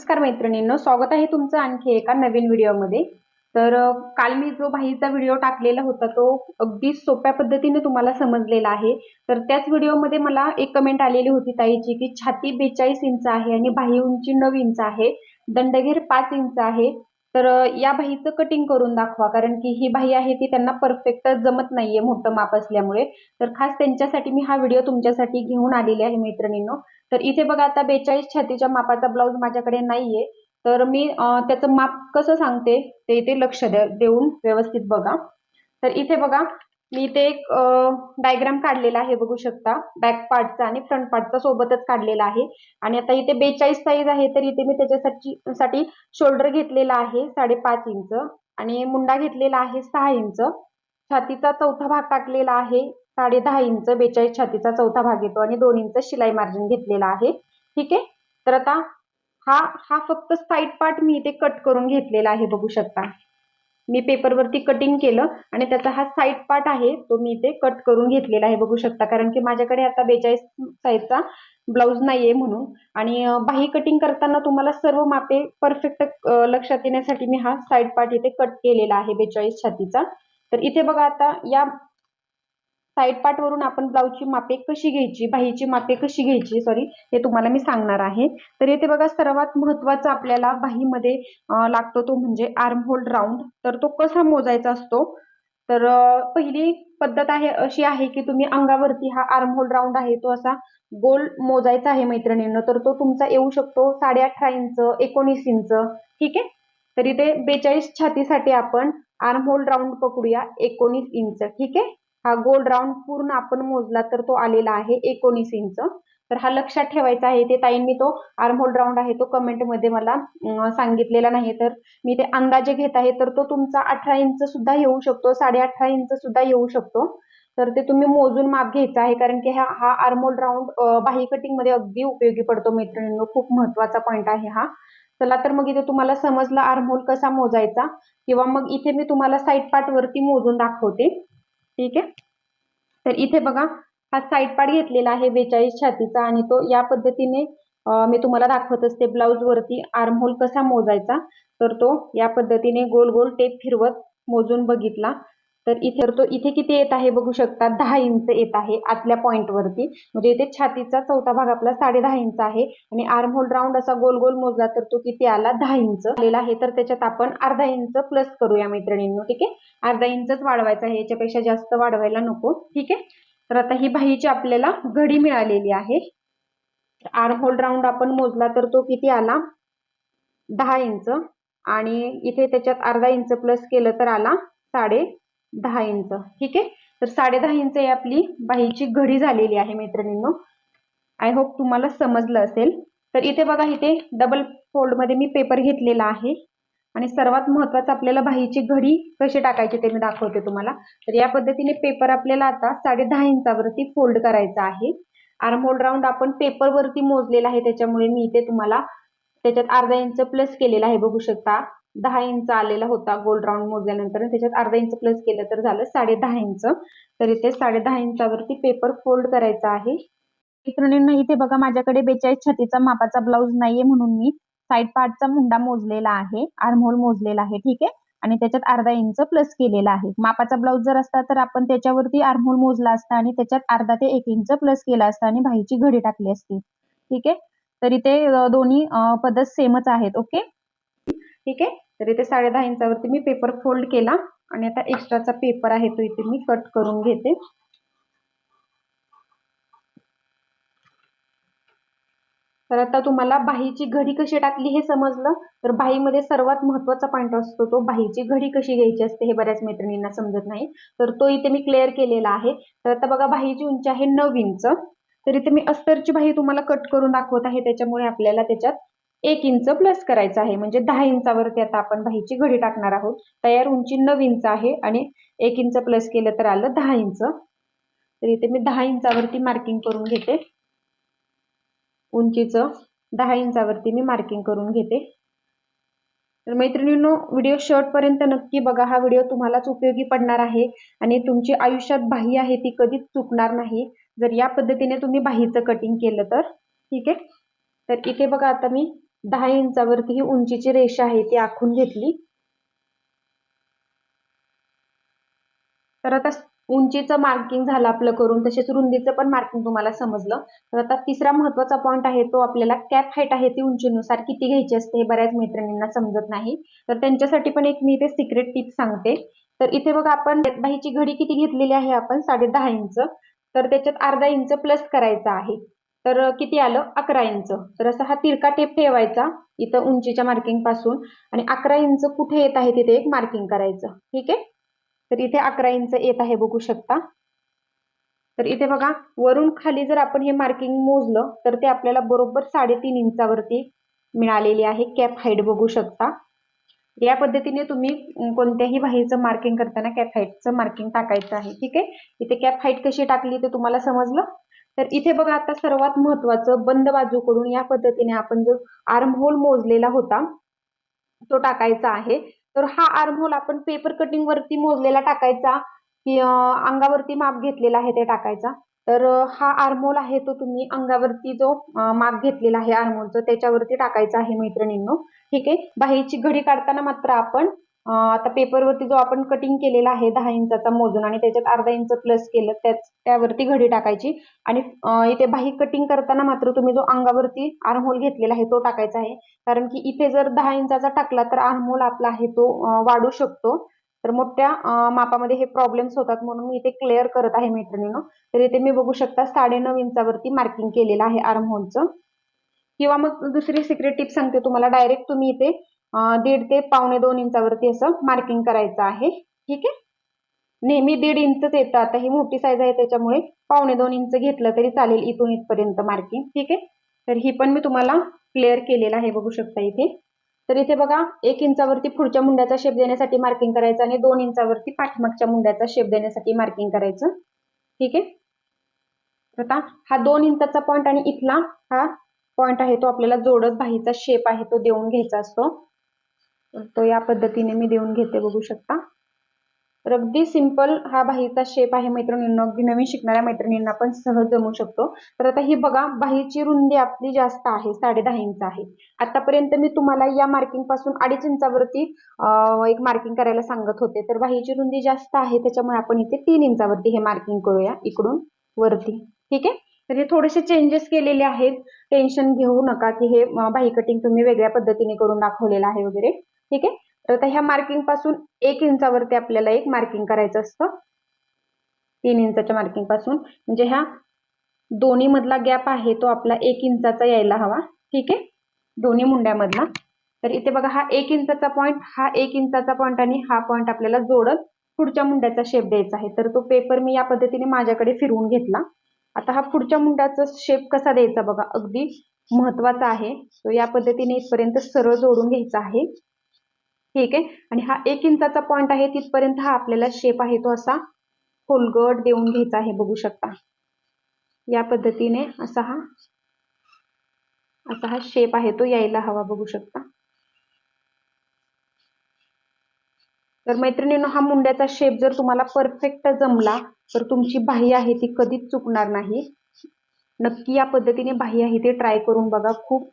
नमस्कार मैत्रिणींनो स्वागत आहे तुमचं आणखी एका नवीन व्हिडिओमध्ये. तर काल मी जो भाईचा व्हिडिओ टाकलेला होता तो अगदी सोप्या पद्धतीने तुम्हाला समजलेला आहे. तर त्याच व्हिडिओमध्ये मला एक कमेंट आलेली होती ताईची की छाती बेचाळीस इंच आहे आणि बाही उंची नऊ इंच आहे दंडघेर पाच इंच आहे. तर या बाहीचं कटिंग करून दाखवा कारण की ही बाही आहे ती त्यांना परफेक्ट जमत नाहीये मोठं माप असल्यामुळे. तर खास त्यांच्यासाठी मी हा व्हिडिओ तुमच्यासाठी घेऊन आलेले आहे मैत्रिणींनो. तर इथे बघा आता बेचाळीस छातीच्या मापाचा ब्लाऊज माझ्याकडे नाहीये. तर मी त्याचं माप कसं सांगते? ते इथे लक्ष द्या देऊन व्यवस्थित बघा. तर इथे बघा मी इथे एक डायग्राम काढलेला आहे बघू शकता. बॅक पार्टचा आणि फ्रंट पार्टचा सोबतच काढलेला आहे. आणि आता इथे बेचाळीस साईज आहे तर इथे मी त्याच्यासाठी साठी शोल्डर घेतलेला आहे साडेपाच इंच. आणि मुंडा घेतलेला आहे सहा इंच. छातीचा चौथा भाग टाकलेला आहे. साडे दहा इंच बेचाळीस छातीचा चौथा भाग येतो आणि दोन इंच शिलाई मार्जिन घेतलेला आहे. ठीक आहे? तर आता हा हा फक्त साईड पार्ट मी इथे कट करून घेतलेला आहे बघू शकता. मी पेपरवरती कटिंग केलं आणि त्याचा हा साईड पार्ट आहे तो मी इथे कट करून घेतलेला आहे बघू शकता. कारण की माझ्याकडे आता बेचाळीस साईजचा ब्लाऊज नाहीये म्हणून. आणि बाही कटिंग करताना तुम्हाला सर्व मापे परफेक्ट लक्षात येण्यासाठी मी हा साईड पार्ट इथे कट केलेला आहे बेचाळीस छातीचा. तर इथे बघा आता या साईड पार्ट वरून आपण ब्लाऊजची मापे कशी घ्यायची बाहीची मापे कशी घ्यायची सॉरी हे तुम्हाला मी सांगणार आहे. तर येथे बघा सर्वात महत्त्वाचा आपल्याला बाहीमध्ये लागतो तो म्हणजे आर्म होल्ड राऊंड तर तो कसा मोजायचा असतो? तर पहिली पद्धत आहे अशी आहे की तुम्ही अंगावरती हा आर्म होल्ड राऊंड आहे तो असा गोल मोजायचा आहे मैत्रिणींना. तर तो तुमचा येऊ शकतो साडे अठरा इंच एकोणीस इंच ठीक आहे? तर इथे बेचाळीस छातीसाठी आपण आर्म होल्ड राऊंड पकडूया एकोणीस इंच ठीक आहे? हा गोल राऊंड पूर्ण आपण मोजला तर तो आलेला आहे एकोणीस इंच. तर हा लक्षात ठेवायचा आहे ते ताईंनी तो आर्मोल राऊंड आहे तो कमेंटमध्ये मला सांगितलेला नाही. तर मी ते अंदाजे घेत आहे तर तो तुमचा अठरा इंच सुद्धा येऊ शकतो साडे अठरा इंच सुद्धा येऊ शकतो. तर ते तुम्ही मोजून माप घ्यायचा आहे कारण की हा हा आर्मोल राऊंड बाही कटिंगमध्ये अगदी उपयोगी पडतो मैत्रिणींनो. खूप महत्त्वाचा पॉईंट आहे हा. चला तर मग इथे तुम्हाला समजला आर्मोल कसा मोजायचा किंवा मग इथे मी तुम्हाला साईड पार्ट वरती मोजून दाखवते. ठीक आहे? तर इथे बघा हा साईड पार्ट घेतलेला आहे बेचाळीस छातीचा आणि तो या पद्धतीने मी तुम्हाला दाखवत असते ब्लाऊज वरती आर्म होल कसा मोजायचा. तर तो या पद्धतीने गोल गोल टेप फिरवत मोजून बघितला. तर इथे तो इथे किती येत आहे बघू शकता दहा इंच येत आहे आतल्या पॉईंटवरती म्हणजे इथे छातीचा चौथा भाग आपला साडे दहा इंच आहे आणि आर्म होल राऊंड असा गोल गोल मोजला तर तो किती आला? दहा इंच. आलेला आहे. तर त्याच्यात आपण अर्धा इंच प्लस करूया मैत्रिणींनो ठीक आहे? अर्धा इंचच वाढवायचा आहे. याच्यापेक्षा जास्त वाढवायला नको ठीक आहे? तर आता ही बाहीची आपल्याला घडी मिळालेली आहे. आर्म होल राऊंड आपण मोजला तर तो किती आला? दहा इंच. आणि इथे त्याच्यात अर्धा इंच प्लस केलं तर आला साडे दहा इंच. ठीक आहे? तर साडे दहा इंच ही आपली. बाहीची घडी झालेली आहे मैत्रिणींनो. आय होप तुम्हाला समजलं असेल. तर इथे बघा इथे डबल फोल्डमध्ये मी पेपर घेतलेला आहे. आणि सर्वात महत्वाचं आपल्याला बाहीची घडी कशी टाकायची ते मी दाखवते तुम्हाला. तर या पद्धतीने पेपर आपल्याला आता साडे दहा इंचावरती फोल्ड करायचा आहे. आर्म राऊंड आपण पेपर वरती मोजलेला आहे त्याच्यामुळे मी इथे तुम्हाला त्याच्यात अर्धा इंच प्लस केलेला आहे बघू शकता. दहा इंच आलेला होता गोल राऊंड मोजल्यानंतर. त्याच्यात अर्धा इंच प्लस केलं तर झालं साडे दहा इंच. तर इथे साडे दहा इंचावरती पेपर फोल्ड करायचा आहे. मित्रांनो इथे बघा माझ्याकडे बेचाळीस छातीचा मापाचा ब्लाऊज नाहीये म्हणून मी साईड पार्टचा मुंडा मोजलेला आहे आर्महोल मोजलेला आहे ठीक आहे? आणि त्याच्यात अर्धा इंच प्लस केलेला आहे. मापाचा ब्लाऊज जर असता तर आपण त्याच्यावरती आर्महोल मोजला असता आणि त्याच्यात अर्धा ते एक इंच प्लस केला असता आणि बाहीची घडी टाकली असती. ठीक आहे? तर इथे दोन्ही पद पद्धत सेमच आहेत ओके? ठीक आहे? तर इथे साडे दहा इंचावरती मी पेपर फोल्ड केला आणि आता एक्स्ट्राचा पेपर आहे तो इथे मी कट करून घेते. तर आता तुम्हाला बाहीची घडी कशी टाकली हे समजलं? तर बाहीमध्ये सर्वात महत्त्वाचा पॉईंट असतो तो बाहीची घडी कशी घ्यायची असते हे बऱ्याच मैत्रिणींना समजत नाही. तर तो इथे मी क्लिअर केलेला आहे. तर आता बघा बाहीची उंची आहे नऊ इंच. तर इथे मी अस्तरची बाही तुम्हाला कट करून दाखवत आहे. त्याच्यामुळे आपल्याला त्याच्यात एक इंच प्लस करायचं आहे. म्हणजे दहा इंचावरती आता आपण बाहीची घडी टाकणार आहोत. तयार उंची नऊ इंच आहे आणि एक इंच प्लस केलं तर आलं दहा इंच. तर इथे मी दहा इंचावरती मार्किंग करून घेते. उंचीचं दहा इंचावरती मी मार्किंग करून घेते. तर मैत्रिणींनो व्हिडिओ शेवटपर्यंत नक्की बघा. हा व्हिडिओ तुम्हालाच उपयोगी पडणार आहे आणि तुमची आयुष्यात बाही आहे ती कधीच चुकणार नाही. जर या पद्धतीने तुम्ही बाहीचं कटिंग केलं तर ठीक आहे? तर इथे बघा आता मी दहा इंचावरती ही उंचीची रेषा आहे ती आखून घेतली. तर आता उंचीचं मार्किंग झालं आपलं करून तसेच रुंदीचं पण मार्किंग तुम्हाला समजलं. तर आता तिसरा महत्त्वाचा पॉईंट आहे तो आपल्याला कॅप हाईट आहे ती उंचीनुसार किती घ्यायची असते हे बऱ्याच मैत्रिणींना समजत नाही. तर त्यांच्यासाठी पण एक मी इथे सिक्रेट टिप सांगते. तर इथे बघा आपण बाहीची घडी किती घेतलेली आहे आपण साडे दहा इंच. तर त्याच्यात अर्धा इंच प्लस करायचा आहे. तर किती आलं? अकरा इंच. तर असा हा तिरका टेप ठेवायचा इथं उंचीच्या मार्किंगपासून आणि अकरा इंच कुठे येत आहे तिथे एक मार्किंग करायचं. ठीक आहे? तर इथे अकरा इंच येत आहे बघू शकता. तर इथे बघा वरून खाली जर आपण हे मार्किंग मोजलं तर ते आपल्याला बरोबर साडेतीन इंचावरती मिळालेली आहे कॅप हाईट बघू शकता. या पद्धतीने तुम्ही कोणत्याही बाहीचं मार्किंग करताना कॅप हाईटचं मार्किंग टाकायचं आहे. ठीक आहे? इथे कॅप हाईट कशी टाकली ते तुम्हाला समजलं? तर इथे बघा आता सर्वात महत्वाचं बंद बाजूकडून या पद्धतीने आपण जो आर्म होल मोजलेला होता तो टाकायचा आहे. तर हा आर्म होल आपण पेपर कटिंग वरती मोजलेला टाकायचा की अंगावरती माप घेतलेला आहे ते टाकायचा. तर हा आर्मोल आहे तो तुम्ही अंगावरती जो माप घेतलेला आहे आर्मोलचं त्याच्यावरती टाकायचा आहे मैत्रिणींनो. ठीक आहे? बाहेरची घडी काढताना मात्र आपण आता पेपरवरती जो आपण कटिंग केलेला आहे दहा इंचाचा मोजून आणि त्याच्यात अर्धा इंच प्लस केलं त्याच त्यावरती घडी टाकायची. आणि इथे बाही कटिंग करताना मात्र तुम्ही जो अंगावरती आर्महोल घेतलेला आहे तो टाकायचा आहे. कारण की इथे जर दहा इंचाचा टाकला तर आर्महोल आपला आहे तो वाढू शकतो. तर मोठ्या मापामध्ये हे प्रॉब्लेम्स होतात म्हणून मी इथे क्लिअर करत आहे मैत्रिणीनं. तर इथे मी बघू शकता साडे नऊ इंचावरती मार्किंग केलेलं आहे आर्महोलचं किंवा मग दुसरी सिक्रेट टिप सांगते तुम्हाला. डायरेक्ट तुम्ही इथे दीड ते पावणे दोन इंचावरती असं मार्किंग करायचं आहे. ठीक आहे? नेहमी दीड इंचच येतं. आता ही मोठी साईज आहे त्याच्यामुळे पावणे दोन इंच घेतलं तरी चालेल इथून इथपर्यंत मार्किंग ठीक आहे? तर ही पण मी तुम्हाला क्लिअर केलेलं आहे बघू शकता इथे. तर इथे बघा एक इंचावरती पुढच्या मुंड्याचा शेप देण्यासाठी मार्किंग करायचं आणि दोन इंचावरती पाठमागच्या मुंड्याचा शेप देण्यासाठी मार्किंग करायचं. ठीक आहे? आता हा दोन इंचाचा पॉईंट आणि इथला हा पॉईंट आहे तो आपल्याला जोडत बाहीचा शेप आहे तो देऊन घ्यायचा असतो. तो या पद्धतीने मी देऊन घेते बघू शकता. तर अगदी सिंपल हा बाहीचा शेप आहे मैत्रिणींना. अगदी नवीन शिकणाऱ्या मैत्रिणींना पण सहज जमू शकतो. तर आता ही बघा बाहीची रुंदी आपली जास्त आहे साडे दहा इंच आहे. आतापर्यंत मी तुम्हाला या मार्किंगपासून अडीच इंचावरती एक मार्किंग करायला सांगत होते. तर बाहीची रुंदी जास्त आहे त्याच्यामुळे आपण इथे तीन इंचावरती हे मार्किंग करूया इकडून वरती. ठीक आहे? तर हे थोडेसे चेंजेस केलेले आहेत. टेन्शन घेऊ नका की हे बाही कटिंग तुम्ही वेगळ्या पद्धतीने करून दाखवलेलं आहे वगैरे. ठीक आहे? तर आता ह्या मार्किंगपासून एक इंचावरती आपल्याला एक मार्किंग करायचं असतं. तीन इंचाच्या मार्किंगपासून. म्हणजे ह्या दोन्ही मधला गॅप आहे तो आपला एक इंचाचा यायला हवा. ठीक आहे? दोन्ही मुंड्यामधला. तर इथे बघा हा एक इंचाचा पॉईंट हा एक इंचाचा पॉईंट आणि हा पॉईंट आपल्याला जोडत पुढच्या मुंड्याचा शेप द्यायचा आहे. तर तो पेपर मी या पद्धतीने माझ्याकडे फिरवून घेतला. आता हा पुढच्या मुंड्याचा शेप कसा द्यायचा बघा अगदी महत्त्वाचा आहे. तो या पद्धतीने इथपर्यंत सरळ जोडून घ्यायचा आहे. ठीक आहे? आणि हा एक इंचाचा पॉइंट आहे तिथपर्यंत हा आपल्याला शेप आहे तो असा खोलगट देऊन घ्यायचा आहे बघू शकता. या पद्धतीने असा हा असा हा शेप आहे तो यायला हवा बघू शकता. तर मैत्रिणींनो हा मुंड्याचा शेप जर तुम्हाला परफेक्ट जमला तर तुमची बाही आहे ती कधीच चुकणार नाही. नक्की या पद्धतीने बाही आहे ती ट्राय करून बघा खूप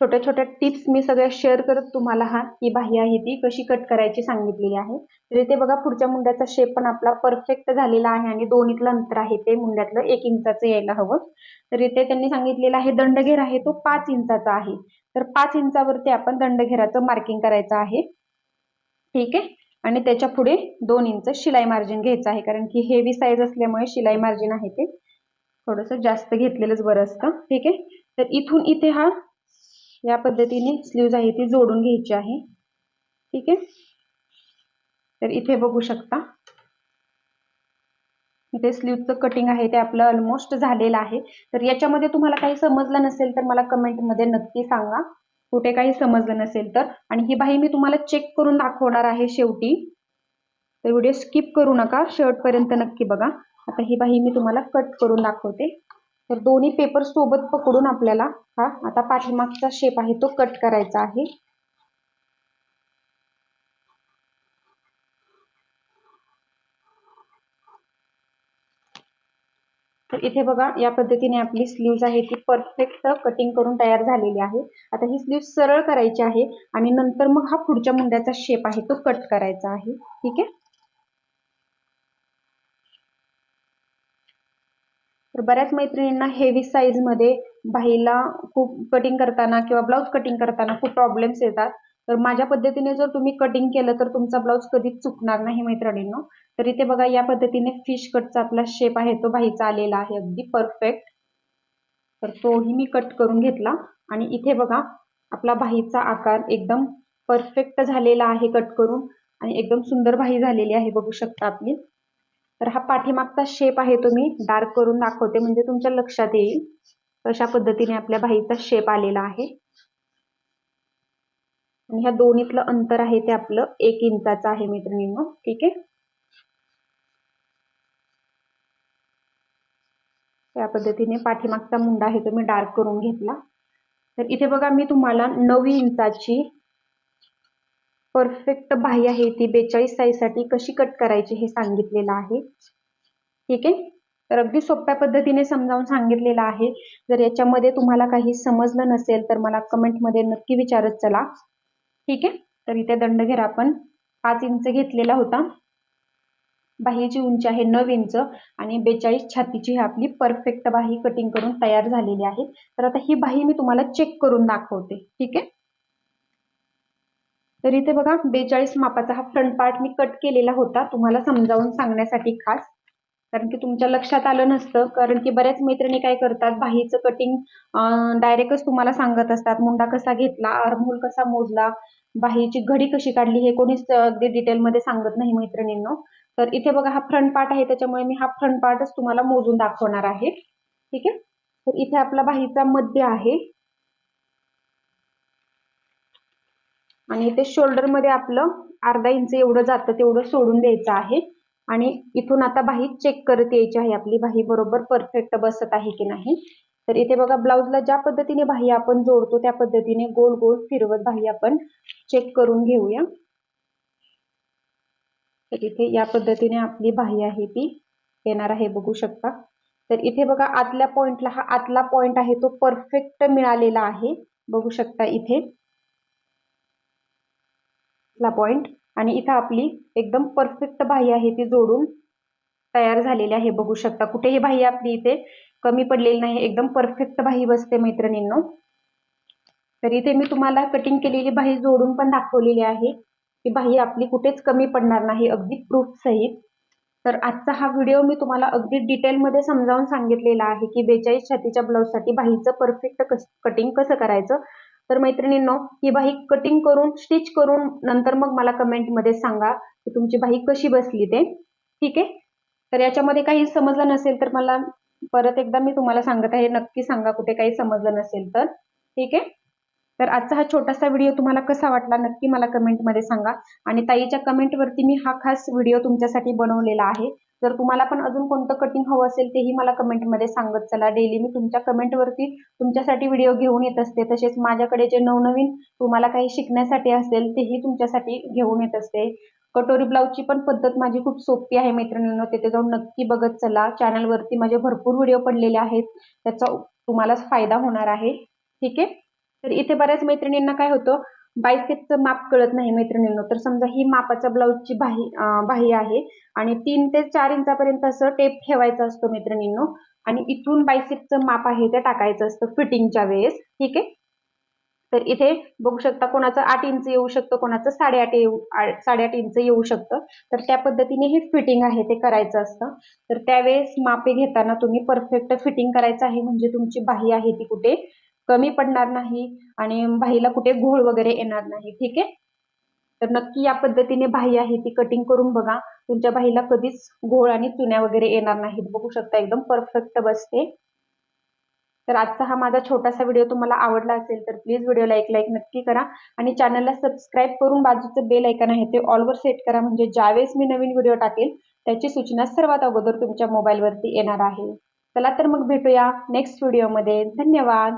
छोट्या छोट्या टिप्स मी सगळ्या शेअर करत तुम्हाला हा ही बाही आहे ती कशी कट करायची सांगितलेली आहे. तर इथे बघा पुढच्या मुंड्याचा शेप पण आपला परफेक्ट झालेला आहे आणि दोन्हीतलं अंतर आहे ते मुंड्यातलं एक इंचाचं यायला हवं. तर इथे त्यांनी सांगितलेलं आहे दंडघेर आहे तो पाच इंचाचा आहे. तर पाच इंचावरती आपण दंडघेराचं मार्किंग करायचं आहे. ठीक आहे? आणि त्याच्या पुढे दोन इंच शिलाई मार्जिन घ्यायचं आहे कारण की हेवी साईज असल्यामुळे शिलाई मार्जिन आहे ते. थोडस जास्त घेतलेलंच बरं असतं. ठीक आहे? तर इथून इथे हा या पद्धतीने स्लीव्ज आहे ती जोडून घ्यायची आहे. ठीक आहे? तर इथे बघू शकता. इथे स्लीवचं कटिंग आहे ते आपलं ऑलमोस्ट झालेलं आहे. तर याच्यामध्ये तुम्हाला काही समजलं नसेल तर मला कमेंटमध्ये नक्की सांगा. कुठे काही समजलं नसेल तर. आणि ही बाही मी तुम्हाला चेक करून दाखवणार आहे शेवटी. तर व्हिडिओ स्किप करू नका. शर्टपर्यंत नक्की बघा. आता ही बाही मी तुम्हाला कट करून दाखवते. तर दोन्ही पेपर सोबत पकडून आपल्याला हा आता पाठीमागचा शेप आहे तो कट करायचा आहे. तर इथे बघा या पद्धतीने आपली स्लीव्ज आहे ती परफेक्ट कटिंग करून तयार झालेली आहे. आता ही स्लीव सरळ करायची आहे आणि नंतर मग हा पुढच्या मुंड्याचा शेप आहे तो कट करायचा आहे. ठीक आहे? तर बऱ्याच मैत्रिणींना हेवी साईजमध्ये बाहीला खूप कटिंग करताना किंवा ब्लाऊज कटिंग करताना खूप प्रॉब्लेम्स येतात. तर माझ्या पद्धतीने जर तुम्ही कटिंग केलं तर तुमचा ब्लाऊज कधीच चुकणार नाही मैत्रिणींनो. तर इथे बघा या पद्धतीने फिश कटचा आपला शेप आहे तो बाहीचा आलेला आहे अगदी परफेक्ट तर तोही मी कट करून घेतला. आणि इथे बघा आपला बाहीचा आकार एकदम परफेक्ट झालेला आहे कट करून. आणि एकदम सुंदर बाही झालेली आहे बघू शकता आपली तर हा पाठीमागचा शेप आहे तो मी डार्क करून दाखवते म्हणजे तुमच्या लक्षात येईल. अशा पद्धतीने आपल्या बाहीचा शेप आलेला आहे. आणि ह्या दोन्हीतलं अंतर आहे ते आपलं एक इंचाचं आहे मैत्रिणींनो ठीक आहे? या पद्धतीने पाठीमागचा मुंडा आहे तो मी डार्क करून घेतला. तर इथे बघा मी तुम्हाला नऊ इंचाची परफेक्ट बाह्य आहे ती बेचाळीस साईजसाठी कशी कट करायची हे सांगितलेलं आहे. ठीक आहे? तर अगदी सोप्या पद्धतीने समजावून सांगितलेलं आहे. जर याच्यामध्ये तुम्हाला काही समजलं नसेल तर मला कमेंटमध्ये नक्की विचारत चला. ठीक आहे? तर इथे दंडघेर आपण पाच इंच घेतलेला होता. बाहीची उंची आहे नऊ इंच आणि बेचाळीस छातीची ही आपली परफेक्ट बाही कटिंग करून तयार झालेली आहे. तर आता ही बाही मी तुम्हाला चेक करून दाखवते. ठीक आहे? तर इथे बघा बेचाळीस मापाचा हा फ्रंट पार्ट मी कट केलेला होता. तुम्हाला समजावून सांगण्यासाठी खास. कारण की तुमच्या लक्षात आलं नसतं. कारण की बऱ्याच मैत्रिणी काय करतात बाहीचं कटिंग डायरेक्टच तुम्हाला सांगत असतात. मुंडा कसा घेतला आरमोल कसा मोजला बाहीची घडी कशी काढली हे कोणीच अगदी डिटेलमध्ये सांगत नाही मैत्रिणींनो. तर इथे बघा हा फ्रंट पार्ट आहे. त्याच्यामुळे मी हा फ्रंट पार्टच तुम्हाला मोजून दाखवणार आहे. ठीक आहे? तर इथे आपला बाहीचा मध्य आहे. आणि इथे शोल्डरमध्ये आपलं अर्धा इंच एवढं जातं तेवढं सोडून द्यायचं आहे. आणि इथून आता बाही चेक करत यायची आहे आपली बाही बरोबर परफेक्ट बसत आहे की नाही. तर इथे बघा ब्लाऊजला ज्या पद्धतीने बाही आपण जोडतो त्या पद्धतीने गोल गोल फिरवत बाही आपण चेक करून घेऊया. तर इथे या पद्धतीने आपली बाही आहे ती येणार आहे बघू शकता. तर इथे बघा आतल्या पॉइंटला हा आतला पॉइंट आहे तो परफेक्ट मिळालेला आहे. बघू शकता इथे. पॉइंट आणि इथं आपली एकदम परफेक्ट बाह्य आहे ती जोडून तयार झालेली आहे. बघू शकता कुठेही बाह्य आपली इथे कमी पडलेली नाही. एकदम परफेक्ट बाही बसते मैत्रिणींनो. तर इथे मी तुम्हाला कटिंग केलेली बाही जोडून पण दाखवलेली आहे. की बाही आपली कुठेच कमी पडणार नाही अगदी प्रूफ सहित. तर आजचा हा व्हिडिओ मी तुम्हाला अगदी डिटेलमध्ये समजावून सांगितलेला आहे की बेचाळीस छातीच्या ब्लाऊजसाठी बाहीचं परफेक्ट कटिंग कसं करायचं? तर मैत्रिणींनो ही बाही कटिंग करून स्टिच करून नंतर मग मला कमेंटमध्ये सांगा की तुमची बाही कशी बसली ते. ठीक आहे? तर याच्यामध्ये काही समजलं नसेल तर मला परत एकदा मी तुम्हाला सांगत आहे. नक्की सांगा कुठे काही समजलं नसेल तर. ठीक आहे? तर आजचा हा छोटासा व्हिडिओ तुम्हाला कसा वाटला नक्की मला कमेंटमध्ये सांगा. आणि ताईच्या कमेंटवरती मी हा खास व्हिडिओ तुमच्यासाठी बनवलेला आहे. जर तुम्हाला पण अजून कोणतं कटिंग हवं असेल तेही मला कमेंटमध्ये सांगत चला. डेली मी तुमच्या कमेंटवरती तुमच्यासाठी व्हिडिओ घेऊन येत असते. तसेच माझ्याकडे जे नवनवीन तुम्हाला काही शिकण्यासाठी असेल तेही तुमच्यासाठी घेऊन येत असते. कटोरी ब्लाऊजची पण पद्धत माझी खूप सोपी आहे मैत्रिणींनो. तिथे जाऊन नक्की बघत चला. चॅनलवरती माझे भरपूर व्हिडिओ पडलेले आहेत. त्याचा तुम्हाला फायदा होणार आहे. ठीक आहे? तर इथे बऱ्याच मैत्रिणींना काय होतं बायसेपचं माप कळत नाही मैत्रिणींनो. तर समजा ही मापाच्या ब्लाऊजची बाही बाही आहे आणि तीन ते चार इंचापर्यंत असं टेप ठेवायचा असतो मैत्रिणींनो. आणि इथून बायसेपचं माप आहे ते टाकायचं असतं फिटिंगच्या वेळेस. ठीक आहे? तर इथे बघू शकता कोणाचं आठ इंच येऊ शकतं कोणाचं साडेआठ येऊ साडेआठ इंच येऊ शकतं. तर त्या पद्धतीने हे फिटिंग आहे ते करायचं असतं. तर त्यावेळेस मापे घेताना तुम्ही परफेक्ट फिटिंग करायचं आहे म्हणजे तुमची बाही आहे ती कुठे? कमी पडणार नाही आणि भाईला कुठे घोळ वगैरे येणार नाही ठीक आहे? तर नक्की या पद्धतीने भाई आहे ती कटिंग करून बघा. तुमच्या भाईला कधीच घोळ आणि चुन्या वगैरे येणार नाहीत. बघू शकता एकदम परफेक्ट बसते. तर आजचा हा माझा छोटासा व्हिडिओ तुम्हाला आवडला असेल तर प्लीज व्हिडिओला एक लाईक नक्की करा आणि चॅनलला सबस्क्राईब करून बाजूचं बेल ऐकन आहे ते ऑलवर सेट करा. म्हणजे ज्यावेळेस मी नवीन व्हिडिओ टाकेल त्याची सूचना सर्वात अगोदर तुमच्या मोबाईलवरती येणार आहे. चला तर मग भेटूया नेक्स्ट व्हिडिओमध्ये धन्यवाद.